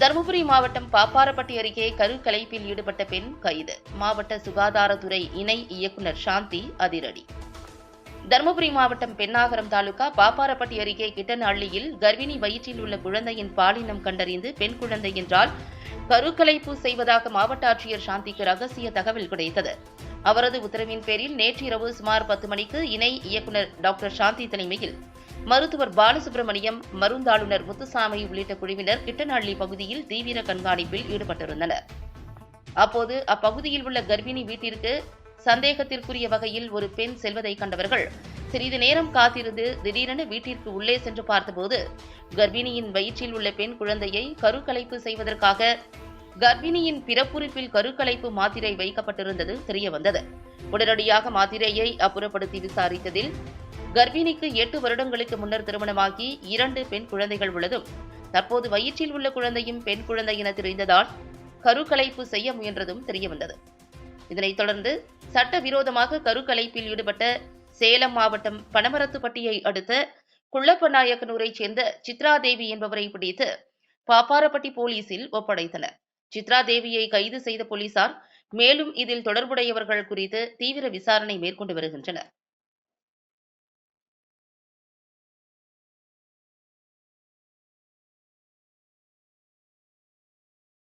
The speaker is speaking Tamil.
தருமபுரி மாவட்டம் பாப்பாரப்பட்டி அருகே கருக்கலைப்பில் ஈடுபட்ட பெண் கைது. மாவட்ட சுகாதாரத்துறை இணை இயக்குனர் சாந்தி அதிரடி. தருமபுரி மாவட்டம் பெண்ணாகரம் தாலுகா பாப்பாரப்பட்டி அருகே கிட்டனஹள்ளியில் கர்ப்பிணி வயிற்றில் உள்ள குழந்தையின் பாலினம் கண்டறிந்து பெண் குழந்தை என்றால் கருக்கலைப்பு செய்வதாக மாவட்ட ஆட்சியர் சாந்திக்கு ரகசிய தகவல் கிடைத்தது. அவரது உத்தரவின் பேரில் நேற்றிரவு சுமார் பத்து மணிக்கு இணை இயக்குனர் டாக்டர் சாந்தி தலைமையில் மருத்துவர் பாலசுப்ரமணியம் மருந்தாளுநர் முத்துசாமி உள்ளிட்ட குழுவினர் கிட்டநாள்ளி பகுதியில் தீவிர கண்காணிப்பில் ஈடுபட்டிருந்தனர். அப்போது அப்பகுதியில் உள்ள கர்ப்பிணி வீட்டிற்கு சந்தேகத்திற்குரிய வகையில் ஒரு பெண் செல்வதை கண்டவர்கள் சிறிது நேரம் காத்திருந்து திடீரென வீட்டிற்கு உள்ளே சென்று பார்த்தபோது கர்ப்பிணியின் வயிற்றில் உள்ள பெண் குழந்தையை கருக்கலைப்பு செய்வதற்காக கர்ப்பிணியின் பிறப்புறுப்பில் கருக்கலைப்பு மாத்திரை வைக்கப்பட்டிருந்தது தெரியவந்தது. உடனடியாக மாத்திரையை அப்புறப்படுத்தி விசாரித்ததில் கர்ப்பிணிக்கு எட்டு வருடங்களுக்கு முன்னர் திருமணமாகி இரண்டு பெண் குழந்தைகள் உள்ளதும் தற்போது வயிற்றில் உள்ள குழந்தையும் பெண் குழந்தை என தெரிந்ததால் கருக்கலைப்பு செய்ய முயன்றதும் தெரியவந்தது. இதனைத் தொடர்ந்து சட்டவிரோதமாக கருக்கலைப்பில் ஈடுபட்ட சேலம் மாவட்டம் பனமரத்துப்பட்டியை அடுத்த குள்ளப்பநாயக்கனூரைச் சேர்ந்த சித்ரா தேவி என்பவரை பிடித்து பாப்பாரப்பட்டி போலீசில் ஒப்படைத்தனர். சித்ரா தேவியை கைது செய்த போலீசார் மேலும் இதில் தொடர்புடையவர்கள் குறித்து தீவிர விசாரணை மேற்கொண்டு வருகின்றனர்.